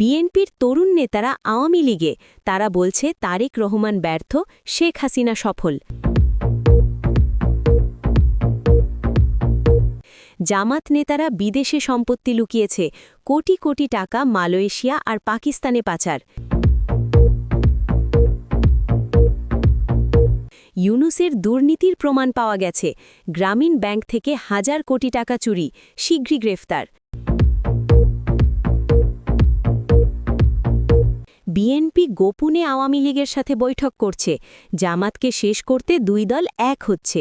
বিএনপির তরুণ নেতারা আওয়ামী লীগে, তারা বলছে তারেক রহমান ব্যর্থ, শেখ হাসিনা সফল। জামাত নেতারা বিদেশে সম্পত্তি লুকিয়েছে, কোটি কোটি টাকা মালয়েশিয়া আর পাকিস্তানে পাচার। ইউনুসের দুর্নীতির প্রমাণ পাওয়া গেছে, গ্রামীণ ব্যাংক থেকে হাজার কোটি টাকা চুরি শীঘ্রই গ্রেফতার। বিএনপি গোপনে আওয়ামী লীগের সাথে বৈঠক করছে, জামাতকে শেষ করতে দুই দল এক হচ্ছে।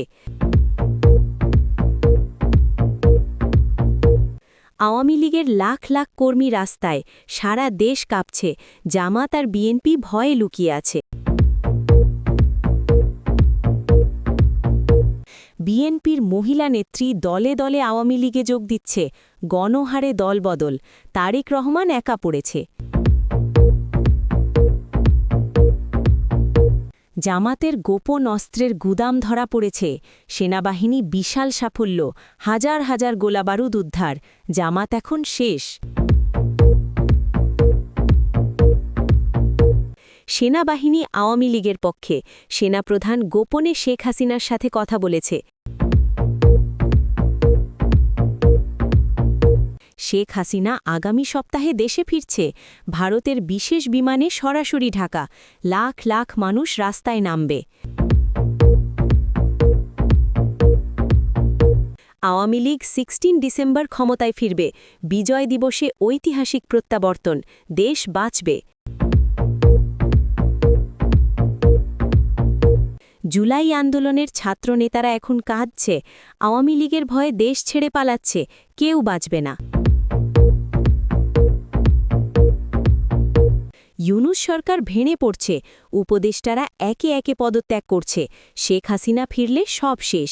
আওয়ামী লীগের লাখ লাখ কর্মী রাস্তায় সারা দেশ কাঁপছে, জামাত আর বিএনপি ভয়ে লুকিয়ে আছে। বিএনপির মহিলা নেত্রী দলে দলে আওয়ামী লীগে যোগ দিচ্ছে, গণহারে দলবদল, তারেক রহমান একা পড়েছে। জামাতের গোপন অস্ত্রের গুদাম ধরা পড়েছে। সেনাবাহিনী বিশাল সাফল্য, হাজার হাজার গোলাবারুদ উদ্ধার। জামাত এখন শেষ। সেনাবাহিনী আওয়ামী লীগের পক্ষে, সেনাপ্রধান গোপনে শেখ হাসিনার সাথে কথা বলেছে। শেখ হাসিনা আগামী সপ্তাহে দেশে ফিরছে। ভারতের বিশেষ বিমানে সরাসরি ঢাকা। লাখ লাখ মানুষ রাস্তায় নামবে। আওয়ামী লীগ সিক্সটিন ডিসেম্বর ক্ষমতায় ফিরবে। বিজয় দিবসে ঐতিহাসিক প্রত্যাবর্তন। দেশ বাঁচবে। জুলাই আন্দোলনের ছাত্রনেতারা এখন কাঁদছে। আওয়ামী লীগের ভয়ে দেশ ছেড়ে পালাচ্ছে। কেউ বাঁচবে না। ইউনুস সরকার ভেঙে পড়ছে। উপদেষ্টারা একে একে পদত্যাগ করছে। শেখ হাসিনা ফিরলে সব শেষ।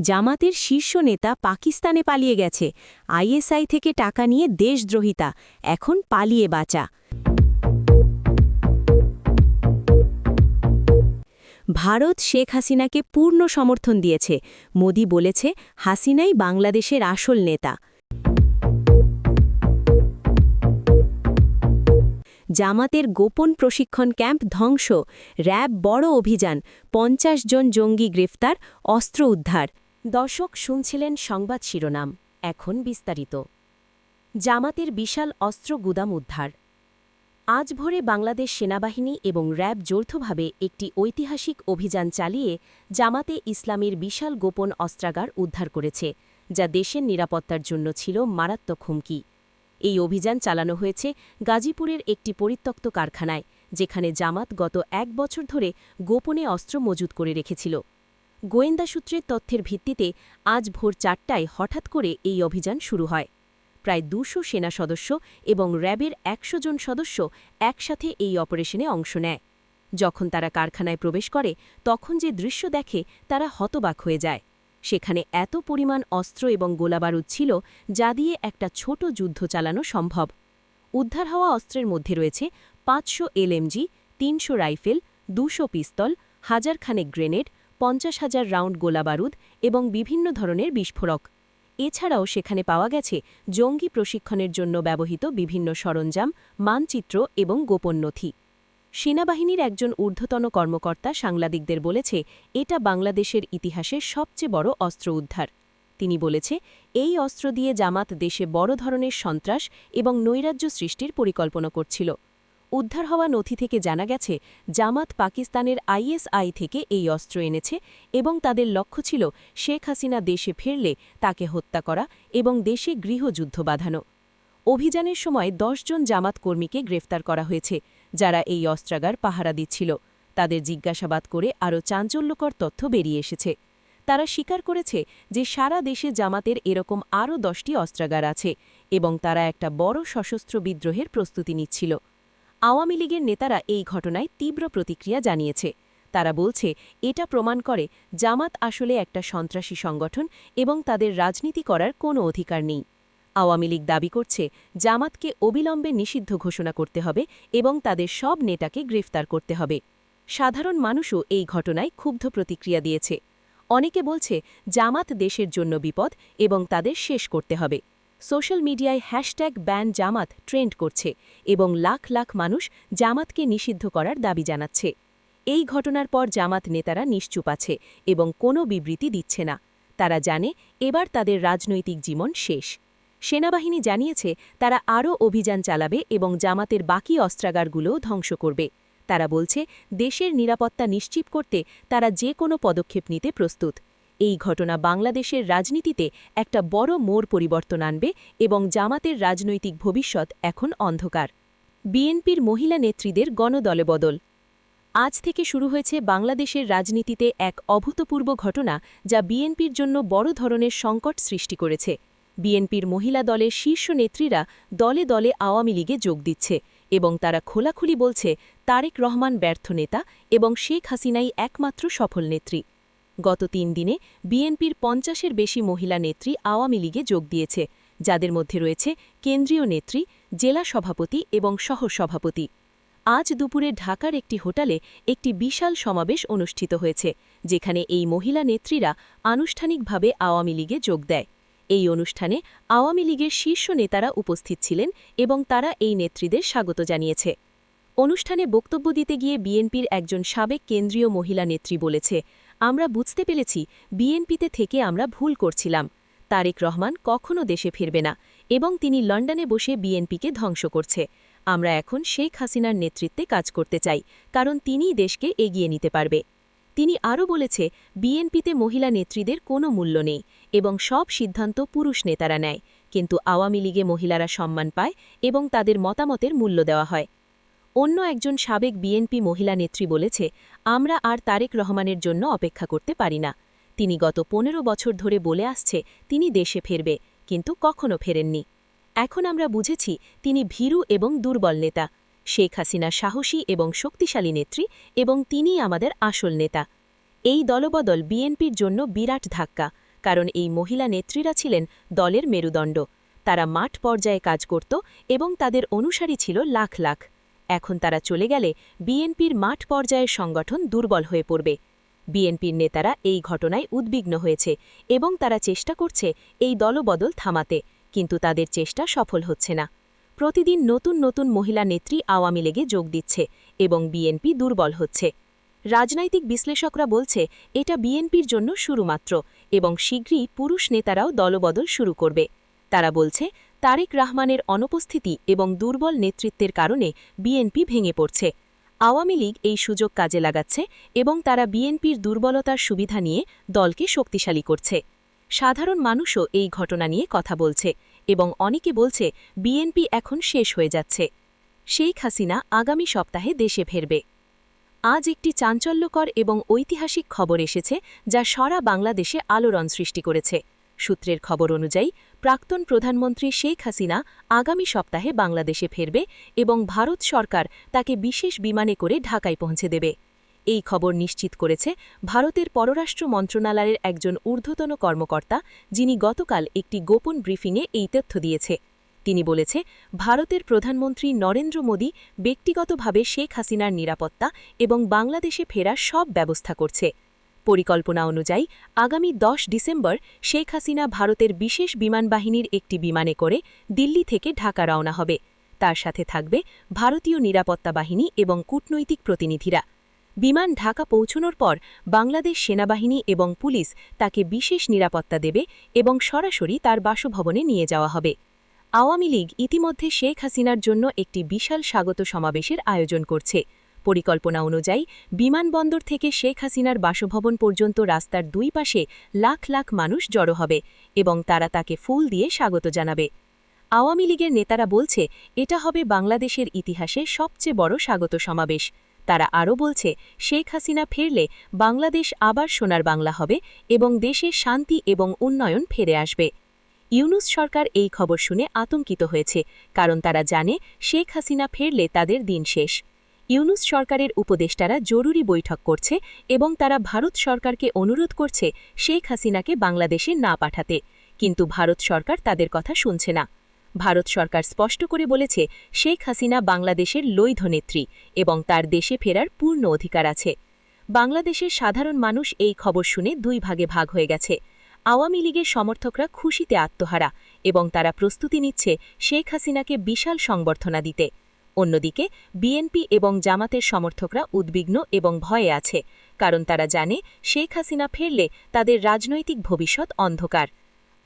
জামাতের শীর্ষ নেতা পাকিস্তানে পালিয়ে গেছে। আইএসআই থেকে টাকা নিয়ে দেশদ্রোহিতা। এখন পালিয়ে বাঁচা। ভারত শেখ হাসিনাকে পূর্ণ সমর্থন দিয়েছে। মোদি বলেছে, হাসিনাই বাংলাদেশের আসল নেতা। জামাতের গোপন প্রশিক্ষণ ক্যাম্প ধ্বংস, র্যাব বড় অভিযান, পঞ্চাশ জন জঙ্গি গ্রেফতার, অস্ত্র উদ্ধার। দর্শক শুনছিলেন সংবাদ শিরোনাম, এখন বিস্তারিত। জামাতের বিশাল অস্ত্র গুদাম উদ্ধার। আজ ভোরে বাংলাদেশ সেনাবাহিনী এবং র্যাব যৌথভাবে একটি ঐতিহাসিক অভিযান চালিয়ে জামাতে ইসলামের বিশাল গোপন অস্ত্রাগার উদ্ধার করেছে, যা দেশের নিরাপত্তার জন্য ছিল মারাত্মক হুমকি। এই অভিযান চালানো হয়েছে গাজীপুরের একটি পরিত্যক্ত কারখানায়, যেখানে জামাত গত এক বছর ধরে গোপনে অস্ত্র মজুত করে রেখেছিল। গোয়েন্দা সূত্রের তথ্যের ভিত্তিতে আজ ভোর চারটায় হঠাৎ করে এই অভিযান শুরু হয়। প্রায় দুশো সেনা সদস্য এবং র্যাবের একশো জন সদস্য একসাথে এই অপারেশনে অংশ নেয়। যখন তারা কারখানায় প্রবেশ করে, তখন যে দৃশ্য দেখে তারা হতবাক হয়ে যায়। সেখানে এত পরিমাণ অস্ত্র এবং গোলাবারুদ ছিল যা দিয়ে একটা ছোট যুদ্ধ চালানো সম্ভব। উদ্ধার হওয়া অস্ত্রের মধ্যে রয়েছে পাঁচশো এলএমজি, তিনশো রাইফেল, দুশো পিস্তল, হাজারখানেক গ্রেনেড, পঞ্চাশ হাজার রাউন্ড গোলাবারুদ এবং বিভিন্ন ধরনের বিস্ফোরক। এছাড়াও সেখানে পাওয়া গেছে জঙ্গি প্রশিক্ষণের জন্য ব্যবহৃত বিভিন্ন সরঞ্জাম, মানচিত্র এবং গোপন নথি। সেনাবাহিনীর একজন ঊর্ধ্বতন কর্মকর্তা সাংবাদিকদের বলেছে, এটা বাংলাদেশের ইতিহাসে সবচেয়ে বড় অস্ত্র উদ্ধার। তিনি বলেছে, এই অস্ত্র দিয়ে জামাত দেশে বড় ধরনের সন্ত্রাস এবং নৈরাজ্য সৃষ্টির পরিকল্পনা করছিল। উদ্ধার হওয়া নথি থেকে জানা গেছে, জামাত পাকিস্তানের আইএসআই থেকে এই অস্ত্র এনেছে এবং তাদের লক্ষ্য ছিল শেখ হাসিনা দেশে ফিরলে তাকে হত্যা করা এবং দেশে গৃহযুদ্ধ বাঁধানো। অভিযানের সময় জন জামাত কর্মীকে গ্রেফতার করা হয়েছে। যারা এই অস্ত্রাগার পাহারা দিচ্ছিল। তাদের জিজ্ঞাসাবাদ করে আরও চাঞ্চল্যকর তথ্য বেরিয়ে এসেছে। তারা স্বীকার করেছে যে সারা দেশে জামাতের এরকম আরও দশটি অস্ত্রাগার আছে এবং তারা একটা বড় সশস্ত্র বিদ্রোহের প্রস্তুতি নিচ্ছিল। আওয়ামী লীগের নেতারা এই ঘটনায় তীব্র প্রতিক্রিয়া জানিয়েছে। তারা বলছে, এটা প্রমাণ করে জামাত আসলে একটা সন্ত্রাসী সংগঠন এবং তাদের রাজনীতি করার কোনো অধিকার নেই। আওয়ামী লীগ দাবি করছে, জামাতকে অবিলম্বে নিষিদ্ধ ঘোষণা করতে হবে এবং তাদের সব নেতাকে গ্রেফতার করতে হবে। সাধারণ মানুষও এই ঘটনায় ক্ষুব্ধ প্রতিক্রিয়া দিয়েছে। অনেকে বলছে, জামাত দেশের জন্য বিপদ এবং তাদের শেষ করতে হবে। সোশ্যাল মিডিয়ায় হ্যাশট্যাগ ব্যান জামাত ট্রেন্ড করছে এবং লাখ লাখ মানুষ জামাতকে নিষিদ্ধ করার দাবি জানাচ্ছে। এই ঘটনার পর জামাত নেতারা নিশ্চুপ আছে এবং কোনো বিবৃতি দিচ্ছে না। তারা জানে, এবার তাদের রাজনৈতিক জীবন শেষ। সেনাবাহিনী জানিয়েছে, তারা আরও অভিযান চালাবে এবং জামাতের বাকি অস্ত্রাগারগুলোও ধ্বংস করবে। তারা বলছে, দেশের নিরাপত্তা নিশ্চিত করতে তারা যে কোনো পদক্ষেপ নিতে প্রস্তুত। এই ঘটনা বাংলাদেশের রাজনীতিতে একটা বড় মোড় পরিবর্তন আনবে এবং জামাতের রাজনৈতিক ভবিষ্যৎ এখন অন্ধকার। বিএনপির মহিলা নেত্রীদের গণদলে বদল। আজ থেকে শুরু হয়েছে বাংলাদেশের রাজনীতিতে এক অভূতপূর্ব ঘটনা যা বিএনপির জন্য বড় ধরনের সংকট সৃষ্টি করেছে। বিএনপির মহিলা দলের শীর্ষ নেত্রীরা দলে দলে আওয়ামী লীগে যোগ দিচ্ছে এবং তারা খোলাখুলি বলছে, তারেক রহমান ব্যর্থ নেতা এবং শেখ হাসিনাই একমাত্র সফল নেত্রী। গত তিন দিনে বিএনপির পঞ্চাশের বেশি মহিলা নেত্রী আওয়ামী লীগে যোগ দিয়েছে, যাদের মধ্যে রয়েছে কেন্দ্রীয় নেত্রী, জেলা সভাপতি এবং সহসভাপতি। আজ দুপুরে ঢাকার একটি হোটেলে একটি বিশাল সমাবেশ অনুষ্ঠিত হয়েছে, যেখানে এই মহিলা নেত্রীরা আনুষ্ঠানিকভাবে আওয়ামী লীগে যোগ দেয়। এই অনুষ্ঠানে আওয়ামী লীগের শীর্ষ নেতারা উপস্থিত ছিলেন এবং তারা এই নেত্রীদের স্বাগত জানিয়েছে। অনুষ্ঠানে বক্তব্য দিতে গিয়ে বিএনপির একজন সাবেক কেন্দ্রীয় মহিলা নেত্রী বলেছে, আমরা বুঝতে পেরেছি বিএনপিতে থেকে আমরা ভুল করছিলাম। তারেক রহমান কখনও দেশে ফিরবে না এবং তিনি লন্ডনে বসে বিএনপিকে ধ্বংস করছে। আমরা এখন শেখ হাসিনার নেতৃত্বে কাজ করতে চাই, কারণ তিনিই দেশকে এগিয়ে নিতে পারবে। তিনি আরও বলেছে, বিএনপিতে মহিলা নেত্রীদের কোনো মূল্য নেই। এবং সব সিদ্ধান্ত পুরুষ নেতারা নেয়, কিন্তু আওয়ামী লীগে মহিলারা সম্মান পায় এবং তাদের মতামতের মূল্য দেওয়া হয়। অন্য একজন সাবেক বিএনপি মহিলা নেত্রী বলেছে, আমরা আর তারেক রহমানের জন্য অপেক্ষা করতে পারি না। তিনি গত পনেরো বছর ধরে বলে আসছে, তিনি দেশে ফেরবে, কিন্তু কখনো ফেরেননি। এখন আমরা বুঝেছি, তিনি ভীরু এবং দুর্বল নেতা। শেখ হাসিনা সাহসী এবং শক্তিশালী নেত্রী এবং তিনিই আমাদের আসল নেতা। এই দলবদল বিএনপির জন্য বিরাট ধাক্কা। কারণ এই মহিলা নেত্রীরা ছিলেন দলের মেরুদণ্ড। তারা মাঠ পর্যায়ে কাজ করত এবং তাদের অনুসারী ছিল লাখ লাখ। এখন তারা চলে গেলে বিএনপির মাঠ পর্যায়ের সংগঠন দুর্বল হয়ে পড়বে। বিএনপির নেতারা এই ঘটনায় উদ্বিগ্ন হয়েছে এবং তারা চেষ্টা করছে এই দলবদল থামাতে, কিন্তু তাদের চেষ্টা সফল হচ্ছে না। প্রতিদিন নতুন নতুন মহিলা নেত্রী আওয়ামী লীগে যোগ দিচ্ছে এবং বিএনপি দুর্বল হচ্ছে। রাজনৈতিক বিশ্লেষকরা বলছে, এটা বিএনপির জন্য শুরু মাত্র এবং শীঘ্রই পুরুষ নেতারাও দলবদল শুরু করবে। তারা বলছে, তারেক রহমানের অনুপস্থিতি এবং দুর্বল নেতৃত্বের কারণে বিএনপি ভেঙে পড়ছে। আওয়ামী লীগ এই সুযোগ কাজে লাগাচ্ছে এবং তারা বিএনপির দুর্বলতার সুবিধা নিয়ে দলকে শক্তিশালী করছে। সাধারণ মানুষও এই ঘটনা নিয়ে কথা বলছে এবং অনেকে বলছে, বিএনপি এখন শেষ হয়ে যাচ্ছে। শেখ হাসিনা আগামী সপ্তাহে দেশে ফেরবে। আজ একটি চাঞ্চল্যকর এবং ঐতিহাসিক খবর এসেছে যা সারা বাংলাদেশে আলোড়ন সৃষ্টি করেছে। সূত্রের খবর অনুযায়ী, প্রাক্তন প্রধানমন্ত্রী শেখ হাসিনা আগামী সপ্তাহে বাংলাদেশে ফেরবে এবং ভারত সরকার তাকে বিশেষ বিমানে করে ঢাকায় পৌঁছে দেবে। এই খবর নিশ্চিত করেছে ভারতের পররাষ্ট্র মন্ত্রণালয়ের একজন ঊর্ধ্বতন কর্মকর্তা, যিনি গতকাল একটি গোপন ব্রিফিংয়ে এই তথ্য দিয়েছে। তিনি বলেছে, ভারতের প্রধানমন্ত্রী নরেন্দ্র মোদী ব্যক্তিগতভাবে শেখ হাসিনার নিরাপত্তা এবং বাংলাদেশে ফেরার সব ব্যবস্থা করছে। পরিকল্পনা অনুযায়ী, আগামী দশ ডিসেম্বর শেখ হাসিনা ভারতের বিশেষ বিমানবাহিনীর একটি বিমানে করে দিল্লি থেকে ঢাকা রওনা হবে। তার সাথে থাকবে ভারতীয় নিরাপত্তা বাহিনী এবং কূটনৈতিক প্রতিনিধিরা। বিমান ঢাকা পৌঁছনোর পর বাংলাদেশ সেনাবাহিনী এবং পুলিশ তাকে বিশেষ নিরাপত্তা দেবে এবং সরাসরি তার বাসভবনে নিয়ে যাওয়া হবে। আওয়ামী লীগ ইতিমধ্যে শেখ হাসিনার জন্য একটি বিশাল স্বাগত সমাবেশের আয়োজন করছে। পরিকল্পনা অনুযায়ী, বিমানবন্দর থেকে শেখ হাসিনার বাসভবন পর্যন্ত রাস্তার দুই পাশে লাখ লাখ মানুষ জড়ো হবে এবং তারা তাকে ফুল দিয়ে স্বাগত জানাবে। আওয়ামী লীগের নেতারা বলছে, এটা হবে বাংলাদেশের ইতিহাসে সবচেয়ে বড় স্বাগত সমাবেশ। তারা আরও বলছে, শেখ হাসিনা ফেরলে বাংলাদেশ আবার সোনার বাংলা হবে এবং দেশে শান্তি এবং উন্নয়ন ফিরে আসবে। ইউনুস সরকার এই খবর শুনে আতঙ্কিত হয়েছে, কারণ তারা জানে শেখ হাসিনা ফেরলে তাদের দিন শেষ। ইউনুস সরকারের উপদেষ্টারা জরুরি বৈঠক করছে এবং তারা ভারত সরকারকে অনুরোধ করছে শেখ হাসিনাকে বাংলাদেশে না পাঠাতে, কিন্তু ভারত সরকার তাদের কথা শুনছে না। ভারত সরকার স্পষ্ট করে বলেছে, শেখ হাসিনা বাংলাদেশের লৈধ নেত্রী এবং তার দেশে ফেরার পূর্ণ অধিকার আছে। বাংলাদেশের সাধারণ মানুষ এই খবর শুনে দুই ভাগে ভাগ হয়ে গেছে। আওয়ামী লীগের সমর্থকরা খুশিতে আত্মহারা এবং তারা প্রস্তুতি নিচ্ছে শেখ হাসিনাকে বিশাল সংবর্ধনা দিতে। অন্যদিকে, বিএনপি এবং জামাতের সমর্থকরা উদ্বিগ্ন এবং ভয়ে আছে, কারণ তারা জানে শেখ হাসিনা ফেরলে তাদের রাজনৈতিক ভবিষ্যৎ অন্ধকার।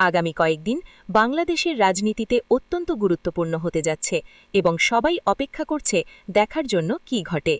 আগামী কয়েকদিন বাংলাদেশের রাজনীতিতে অত্যন্ত গুরুত্বপূর্ণ হতে যাচ্ছে এবং সবাই অপেক্ষা করছে দেখার জন্য কি ঘটে।